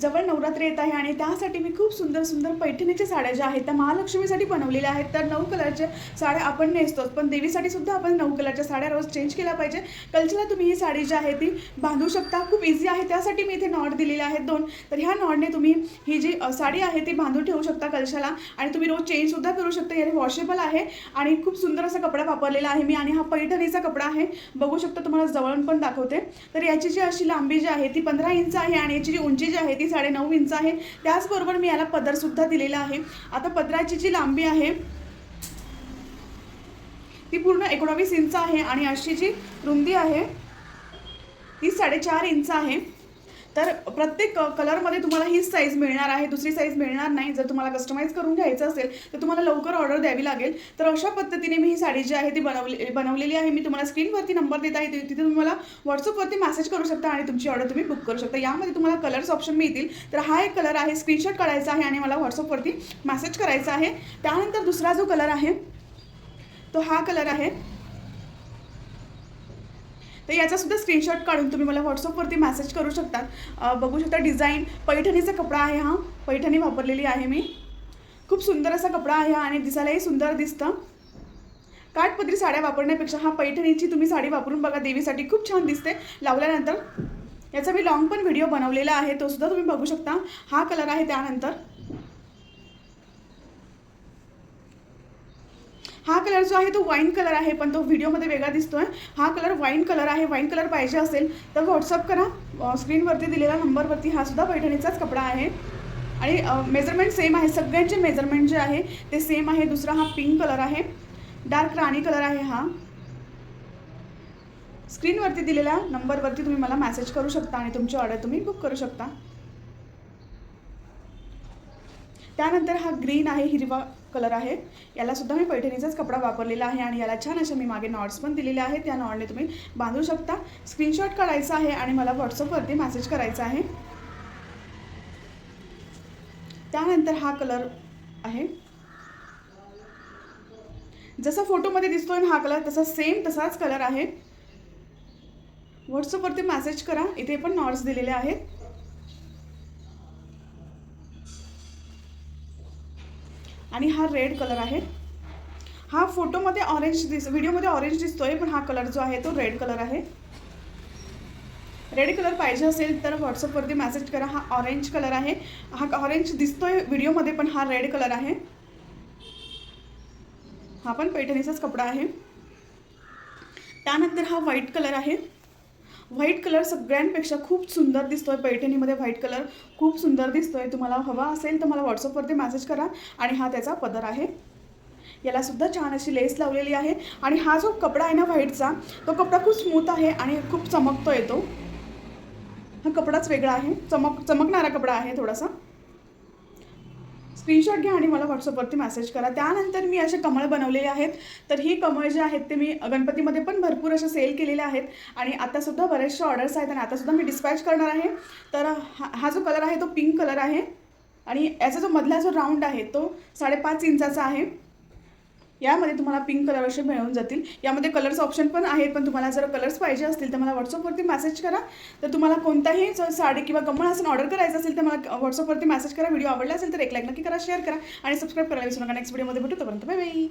जवळ नवरात्री येत आहे आणि त्यासाठी मी खूप सुंदर सुंदर पैठणीच्या साड्या ज्या आहेत त्या महालक्ष्मीसाठी बनवलेल्या आहेत. तर नऊ कलरच्या साड्या आपण नेसतोच पण देवीसाठी सुद्धा आपण नऊ कलरच्या साड्या रोज चेंज केल्या पाहिजे. कल्चरला तुम्ही ही साडी जी आहे ती बांधू शकता. खूप इझी आहे. त्यासाठी मी इथे नॉट दिलेले आहेत दोन. तर ह्या नॉटने तुम्ही ही जी साडी आहे ती बांधून ठेवू शकता कलशाला आणि तुम्ही रोज चेंजसुद्धा करू शकता. याने वॉशेबल आहे आणि खूप सुंदर असा कपडा वापरलेला आहे मी आणि हा पैठणीचा कपडा आहे. बघू शकता तुम्हाला जवळून पण दाखवते. तर याची जी अशी लांबी जी आहे ती पंधरा इंच आहे आणि याची जी उंची जी आहे ती साडेनऊ इंच आहे. त्याचबरोबर मी याला पदर सुद्धा दिलेला आहे. आता पदराची जी लांबी आहे ती पूर्ण एकोणावीस इंच आहे आणि अशी जी रुंदी आहे ती साडेचार इंच आहे. तर प्रत्येक कलरमध्ये तुम्हाला हीच साईज मिळणार आहे दुसरी साईज मिळणार नाही. जर तुम्हाला कस्टमाइज करून घ्यायचं असेल तर तुम्हाला लवकर ऑर्डर द्यावी लागेल. तर अशा पद्धतीने मी ही साडी जी आहे ती बनवली बनवलेली आहे. मी तुम्हाला स्क्रीनवरती नंबर देत आहे. तिथे तुम्ही मला व्हॉट्सअपवरती मेसेज करू शकता आणि तुमची ऑर्डर तुम्ही बुक करू शकता. यामध्ये तुम्हाला कलर्स ऑप्शन मिळतील. तर हा एक कलर आहे स्क्रीनशॉट काढायचा आहे आणि मला व्हॉट्सअपवरती मेसेज करायचा आहे. त्यानंतर दुसरा जो कलर आहे तो हा कलर आहे. तर याचासुद्धा स्क्रीनशॉट काढून तुम्ही मला व्हॉट्सअपवरती मेसेज करू शकता बघू शकता डिझाईन पैठणीचा कपडा आहे हा. पैठणी वापरलेली आहे मी. खूप सुंदर असा कपडा आहे हा आणि दिसायलाही सुंदर दिसतं. काठपदरी साड्या वापरण्यापेक्षा हा पैठणीची तुम्ही साडी वापरून बघा देवीसाठी खूप छान दिसते. लावल्यानंतर याचा मी लॉंग पण व्हिडिओ बनवलेला आहे तो सुद्धा तुम्ही बघू शकता. हा कलर आहे त्यानंतर. हा कलर जो आहे तो वाईन कलर आहे पण तो व्हिडिओमध्ये वेगळा दिसतो आहे हा कलर वाईन कलर आहे वाईन कलर पाहिजे असेल तर व्हॉट्सअप करा. स्क्रीनवरती दिलेल्या नंबरवरती हा सुद्धा पैठणीचाच कपडा आहे. आणि मेजरमेंट सेम आहे. सगळ्यांचे मेजरमेंट जे आहे ते सेम आहे. दुसरा हा पिंक कलर आहे. डार्क राणी कलर आहे हा. स्क्रीनवरती दिलेल्या नंबरवरती तुम्ही मला मॅसेज करू शकता आणि तुमची ऑर्डर तुम्ही बुक करू शकता. त्यानंतर हा ग्रीन आहे हिरवा कलर आहे. याला सुद्धा मी पैठणीचाच कपडा वापरलेला आहे आणि याला छान अशा मी मागे नॉट्स पण दिलेले आहेत. त्या नॉटने तुम्ही बांधू शकता. स्क्रीनशॉट काढायचा आहे आणि मला व्हॉट्सअपवरती मेसेज करायचा आहे. त्यानंतर हा कलर आहे. जसा फोटोमध्ये दिसतोय ना हा कलर तसा सेम तसाच कलर आहे. व्हॉट्सअपवरती मेसेज करा. इथे पण नॉट्स दिलेले आहेत. आणि हा रेड कलर आहे. हा फोटोमध्ये ऑरेंज दिस व्हिडिओमध्ये ऑरेंज दिसतोय पण हा कलर जो आहे तो रेड कलर आहे. रेड कलर पाहिजे असेल तर व्हॉट्सअपवरती मेसेज करा हा ऑरेंज कलर आहे. हा ऑरेंज दिसतोय व्हिडिओमध्ये पण हा रेड कलर आहे. हा पण पैठणीचाच कपडा आहे. त्यानंतर हा व्हाईट कलर आहे. व्हाईट कलर सगळ्यांपेक्षा खूप सुंदर दिसतोय. पैठणीमध्ये व्हाईट कलर खूप सुंदर दिसतोय. तुम्हाला हवा असेल तर मला व्हॉट्सअपवरती मेसेज करा आणि हा त्याचा पदर आहे. याला सुद्धा छान अशी लेस लावलेली आहे. आणि हा जो कपडा आहे ना व्हाईटचा तो कपडा खूप स्मूथ आहे आणि खूप चमकतो तो. हा कपडाच वेगळा आहे. चमक चमकणारा कपडा आहे थोडासा. स्क्रीनशॉट घ्या आणि मला व्हॉट्सअपवरती मेसेज करा. त्यानंतर मी असे कमळ बनवलेले आहेत. तर ही कमळ जे आहेत ते मी गणपतीमध्ये पण भरपूर असे सेल केलेले आहेत. आणि आतासुद्धा बरेचसे ऑर्डर्स आहेत आणि आतासुद्धा मी डिस्पॅच करणार आहे. तर हा हा जो कलर आहे तो पिंक कलर आहे. आणि याचा जो मधला जो राऊंड आहे तो साडेपाच इंचाचा आहे. यामध्ये तुम्हाला पिंक कलर असे मिळून जातील. यामध्ये कलर्स ऑप्शन पण आहेत पण तुम्हाला जर कलर्स पाहिजे असतील तर मला व्हॉट्सअपवरती मेसेज करा. तर तुम्हाला कोणताही साडी किंवा कमळ असं ऑर्डर करायचं असेल तर मला व्हॉट्सअपवरती मेसेज करा. व्हिडिओ आवडला असेल तर एक लाईक नक्की करा शेअर करा आणि सबस्क्राईब करायला विसरू नका. नेक्स्ट व्हिडिओमध्ये भेटू तोपर्यंत बाय बाय